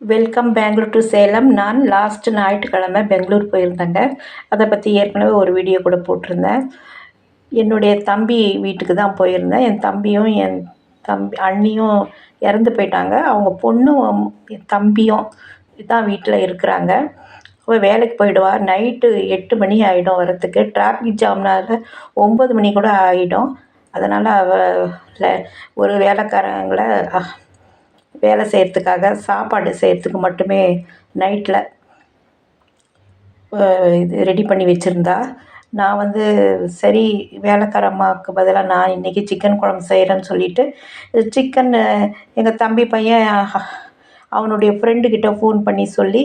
Welcome Bangalore to Salem நான் last ஞாயிற்றுக்கிழமை பெங்களூர் போயிருந்தேங்க. அதை பற்றி ஏற்கனவே ஒரு வீடியோ கூட போட்டிருந்தேன். என்னுடைய தம்பி வீட்டுக்கு தான் போயிருந்தேன். என் தம்பியும் என் தம்பி அண்ணியும் இறந்து போயிட்டாங்க. அவங்க பொண்ணும் என் தம்பியும் தான் வீட்டில் இருக்கிறாங்க. அவள் வேலைக்கு போயிடுவார் நைட்டு எட்டு மணி ஆகிடும் வரத்துக்கு டிராஃபிக் ஜாம்னால் ஒம்பது மணி கூட ஆகிடும் அதனால் அவள் ஒரு வேலைக்காரங்களை வேலை செய்கிறதுக்காக சாப்பாடு செய்கிறதுக்கு மட்டுமே நைட்டில் இது ரெடி பண்ணி வச்சுருந்தா நான் வந்து சரி வேலைக்காரம்மாவுக்கு பதிலாக நான் இன்றைக்கி சிக்கன் குழம்பு செய்கிறேன்னு சொல்லிவிட்டு சிக்கன் எங்கள் தம்பி பையன் அவனுடைய ஃப்ரெண்டுக்கிட்ட ஃபோன் பண்ணி சொல்லி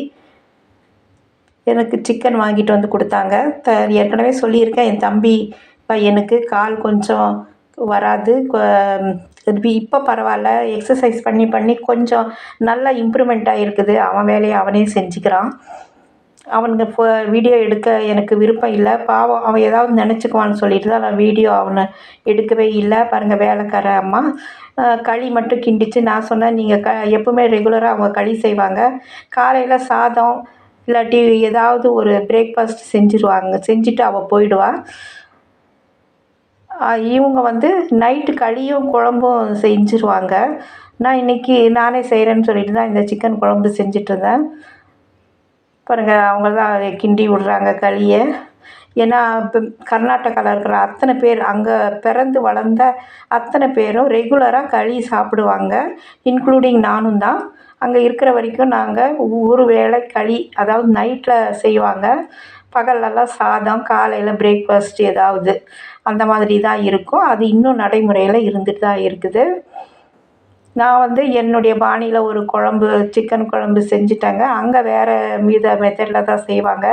எனக்கு சிக்கன் வாங்கிட்டு வந்து கொடுத்தாங்க. த ஏற்கனவே சொல்லியிருக்கேன் என் தம்பி பையனுக்கு கால் கொஞ்சம் வராது. இப்போ பரவாயில்ல. எக்ஸசைஸ் பண்ணி பண்ணி கொஞ்சம் நல்லா இம்ப்ரூவ்மெண்ட் ஆகிருக்குது அவன் வேலையை அவனே செஞ்சுக்கிறான். அவனுங்க ஃபோ வீடியோ எடுக்க எனக்கு விருப்பம் இல்லை. பாவம் அவன் ஏதாவது நினச்சிக்குவான்னு சொல்லிட்டு தான் நான் வீடியோ அவனை எடுக்கவே இல்லை. பாருங்கள் வேலைக்கார அம்மா. களி மட்டும் கிண்டிச்சு நான் சொன்னேன் நீங்கள் க எப்போவுமே ரெகுலராக அவங்க களி செய்வாங்க. காலையில் சாதம் இல்லாட்டி ஏதாவது ஒரு பிரேக்ஃபாஸ்ட் செஞ்சுருவாங்க. செஞ்சுட்டு அவள் போயிடுவாள் இவங்க வந்து நைட்டு களியும் குழம்பும் செஞ்சுருவாங்க. நான் இன்றைக்கி நானே செய்கிறேன்னு சொல்லிட்டு தான் இந்த சிக்கன் குழம்பு செஞ்சிட்ருந்தேன். பாருங்கள் அவங்க தான் கிண்டி விட்றாங்க களியை. ஏன்னா இப்போ கர்நாடகாவில் இருக்கிற அத்தனை பேர் அங்கே பிறந்து வளர்ந்த அத்தனை பேரும் ரெகுலராக களி சாப்பிடுவாங்க. இன்க்ளூடிங் நானும் தான். அங்கே இருக்கிற வரைக்கும் நாங்கள் ஒரு வேளை களி அதாவது நைட்டில் செய்வாங்க. பகல்லலாம் சாதம் காலையில் பிரேக்ஃபாஸ்ட் ஏதாவது அந்த மாதிரி தான் இருக்கும். அது இன்னும் நடைமுறையில் இருந்துட்டு தான் இருக்குது. நான் வந்து என்னுடைய பாணியில் ஒரு குழம்பு சிக்கன் குழம்பு செஞ்சுட்டேங்க. அங்கே வேறு மீத மெத்தடில் தான் செய்வாங்க.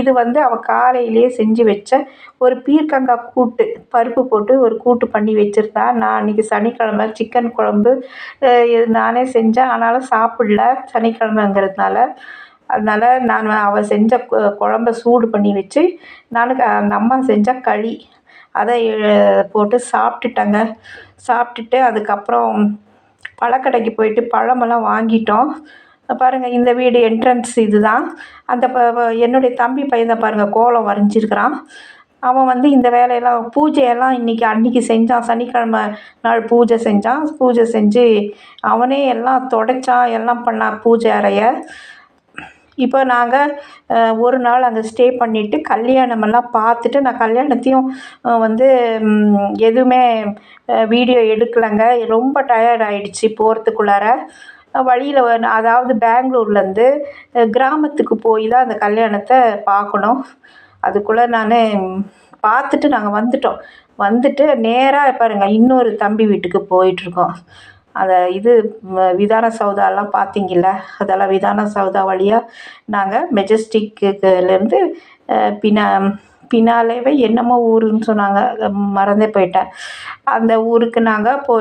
இது வந்து அவள் காலையிலேயே செஞ்சு வச்ச ஒரு பீர்க்கங்காய் கூட்டு பருப்பு போட்டு ஒரு கூட்டு பண்ணி வச்சுருந்தா நான் அன்றைக்கி சனிக்கிழமை சிக்கன் குழம்பு நானே செஞ்சேன். ஆனாலும் சாப்பிடல சனிக்கிழமைங்கிறதுனால. அதனால் நான் அவள் செஞ்ச குழம்ப சூடு பண்ணி வச்சு நான் அந்த அம்மா செஞ்ச களி. அதை போட்டு சாப்பிட்டுட்டேங்க. சாப்பிட்டுட்டு அதுக்கப்புறம் பழக்கடைக்கு போயிட்டு பழமெல்லாம் வாங்கிட்டோம். பாருங்கள் இந்த வீடு என்ட்ரன்ஸ் இது தான் அந்த ப என்னுடைய தம்பி பையன் பாருங்கள் கோலம் வரைஞ்சிருக்கிறான். அவன் வந்து இந்த வேலையெல்லாம் பூஜையெல்லாம் இன்றைக்கி அன்றைக்கி செஞ்சான். சனிக்கிழமை நாள் பூஜை செஞ்சான். பூஜை செஞ்சு அவனே எல்லாம் துடைச்சான் எல்லாம் பண்ணான் பூஜை அறையை. இப்போ நாங்கள் ஒரு நாள் அங்கே ஸ்டே பண்ணிவிட்டு கல்யாணமெல்லாம் பார்த்துட்டு நான் கல்யாணத்தையும் வந்து எதுவுமே வீடியோ எடுக்கலைங்க. ரொம்ப டயர்ட் ஆகிடுச்சி போகிறதுக்குள்ளார வழியில் அதாவது பெங்களூர்லேருந்து கிராமத்துக்கு போய் தான் அந்த கல்யாணத்தை பார்க்கணும். அதுக்குள்ளே நான் பார்த்துட்டு நாங்கள் வந்துட்டோம். வந்துட்டு நேராக பாருங்கள் இன்னொரு தம்பி வீட்டுக்கு போயிட்டுருக்கோம் அந்த இது விதான சௌதாலாம் பார்த்தீங்கல்ல அதெல்லாம் விதான சௌதா வழியாக நாங்கள் மெஜஸ்டிக்குலேருந்து பின்னா பின்னாலேவே என்னமோ ஊருன்னு சொன்னாங்க. மறந்தே போயிட்டேன். அந்த ஊருக்கு நாங்கள் போ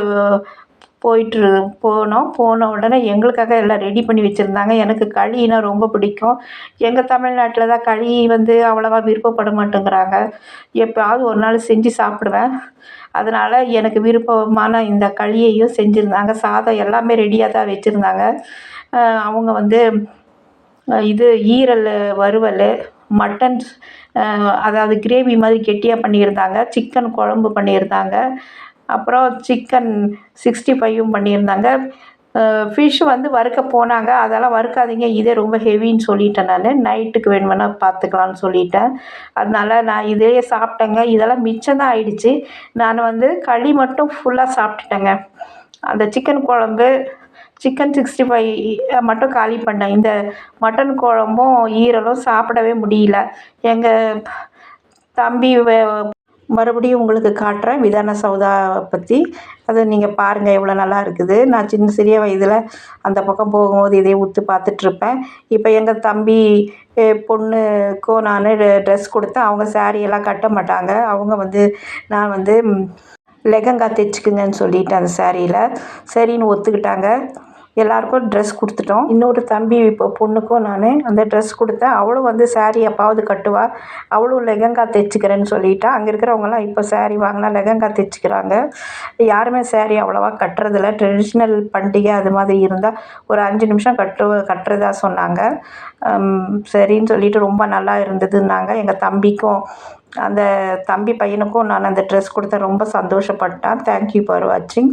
போயிட்டு போனோம். போன உடனே எங்களுக்காக எல்லாம் ரெடி பண்ணி வச்சுருந்தாங்க. எனக்கு களின்னா ரொம்ப பிடிக்கும். எங்கள் தமிழ்நாட்டில் தான் களி வந்து அவ்வளோவா விருப்பப்பட மாட்டேங்கிறாங்க. எப்போயாவது ஒரு நாள் செஞ்சு சாப்பிடுவேன். அதனால் எனக்கு விருப்பமான இந்த களியையும் செஞ்சுருந்தாங்க. சாதம் எல்லாமே ரெடியாக தான் வச்சுருந்தாங்க. அவங்க வந்து இது ஈரல் வறுவல் மட்டன் அதாவது கிரேவி மாதிரி கெட்டியாக பண்ணியிருந்தாங்க. சிக்கன் குழம்பு பண்ணியிருந்தாங்க. அப்புறம் சிக்கன் சிக்ஸ்டி ஃபைவும் பண்ணியிருந்தாங்க. ஃபிஷ் வந்து வறுக்க போனாங்க. அதெல்லாம் வறுக்காதீங்க. இதே ரொம்ப ஹெவின்னு சொல்லிட்டேன் நான். நைட்டுக்கு வேணுமென்னா பார்த்துக்கலான்னு சொல்லிட்டேன். அதனால நான் இதே சாப்பிட்டேங்க. இதெல்லாம் மிச்சம் தான் ஆயிடுச்சு. நான் வந்து களி மட்டும் ஃபுல்லாக சாப்பிட்டுட்டேங்க. அந்த சிக்கன் குழம்பு சிக்கன் சிக்ஸ்டி ஃபைவ் மட்டும் காலி பண்ணேன். இந்த மட்டன் குழம்பும் ஈரலும் சாப்பிடவே முடியல. எங்கள் தம்பி மறுபடியும் உங்களுக்கு காட்டுறேன். விதான சௌதா பற்றி அதை நீங்கள் பாருங்கள் எவ்வளோ நல்லா இருக்குது. நான் சின்ன சிறிய வயதில் அந்த பக்கம் போகும்போது இதே ஊற்று பார்த்துட்ருப்பேன். இப்போ எங்கள் தம்பி பொண்ணுக்கும் நான் ட்ரெஸ் கொடுத்தேன் அவங்க சாரியெல்லாம் கட்ட மாட்டாங்க. அவங்க வந்து நான் வந்து லெகங்கா தைச்சிக்குங்கன்னு சொல்லிட்டேன் அந்த சாரியில் சரின்னு ஒத்துக்கிட்டாங்க. எல்லாருக்கும் ட்ரெஸ் கொடுத்துட்டோம். இன்னொரு தம்பி இப்போ பொண்ணுக்கும் நான் அந்த ட்ரெஸ் கொடுத்தேன். அவளும் வந்து சாரீ எப்பாவது கட்டுவா. அவளும் லெஹங்கா தைச்சிக்கிறேன்னு சொல்லிட்டா. அங்கே இருக்கிறவங்கலாம் இப்போ சாரீ வாங்கினா லெகங்கா தைச்சிக்கிறாங்க. யாருமே சாரீ அவ்வளோவா கட்டுறதில்ல. ட்ரெடிஷ்னல் பண்டிகை அது மாதிரி இருந்தால் ஒரு அஞ்சு நிமிஷம் கட்டு கட்டுறதா சொன்னாங்க. சரின்னு சொல்லிட்டு ரொம்ப நல்லா இருந்ததுன்னாங்க. எங்கள் தம்பிக்கும் அந்த தம்பி பையனுக்கும் நான் அந்த ட்ரெஸ் கொடுத்தேன். ரொம்ப சந்தோஷப்பட்டான். தேங்க்யூ ஃபார் வாட்சிங்